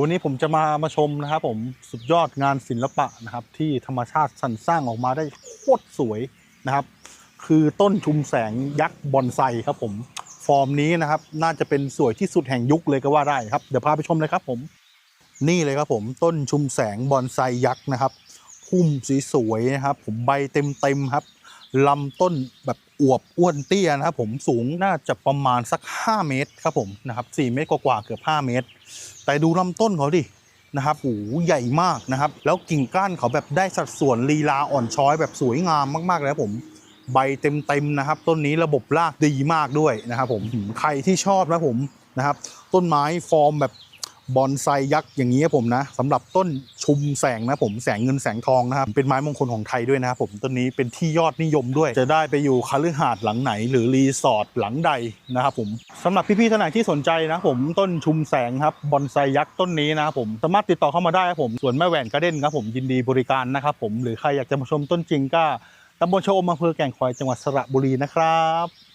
ยววันนี้ผมจะมามาชมนะครับ ผมสุดยอดงานศิลปะนะครับ ที่ธรรมชาติสรรสร้างออกมาได้โคตรสวยนะครับ คือต้นชุมแสงยักษ์บอนไซครับผมฟอร์มนี้นะครับ น่าจะเป็นสวยที่สุดแห่งยุคเลยก็ว่าได้ครับเดี๋ยวพาไปชมเลยครับผม นี่เลยครับผมต้นชุมแสงบอนไซยักษ์นะครับพุ่มสีสวยนะครับ ผมใบเต็มเต็มๆครับ ลำต้นแบบอวบอ้วนเตี้ยนะครับผมสูงน่าจะประมาณสัก 5 เมตรครับผมนะครับ4เมตรกว่าเกือบ 5 เมตร แต่ดูลำต้นเขาดินะครับโอ้โหใหญ่มากนะครับ แล้วกิ่งก้านเขาแบบได้สัดส่วนลีลาอ่อนช้อยแบบสวยงามมากๆเลยครับผมใบเต็มๆนะครับ ต้นนี้ระบบรากดีมากด้วยนะครับผมใครที่ชอบนะผมนะครับ ต้นไม้ฟอร์มแบบ บอนไซยักษ์อย่างนี้ผมนะสำหรับต้นชุมแสงนะผมแสงเงินแสงทองนะครับเป็นไม้มงคลของไทยด้วยนะครับผมต้นนี้เป็นที่ยอดนิยมด้วย จะได้ไปอยู่คฤหาสน์หลังไหน หรือรีสอร์ทหลังใดนะครับผมสำหรับพี่ๆท่านไหนที่สนใจนะผมต้นชุมแสงครับบอนไซยักษ์ต้นนี้นะครับผมสามารถติดต่อเข้ามาได้ครับผมส่วนแม่แหวนกร์เด้นครับผมยินดีบริการนะครับผมหรือใครอยากจะมาชมต้นจริงก็ตำบลชะอมอำเภอแก่งคอยจังหวัดสระบุรีนะครับ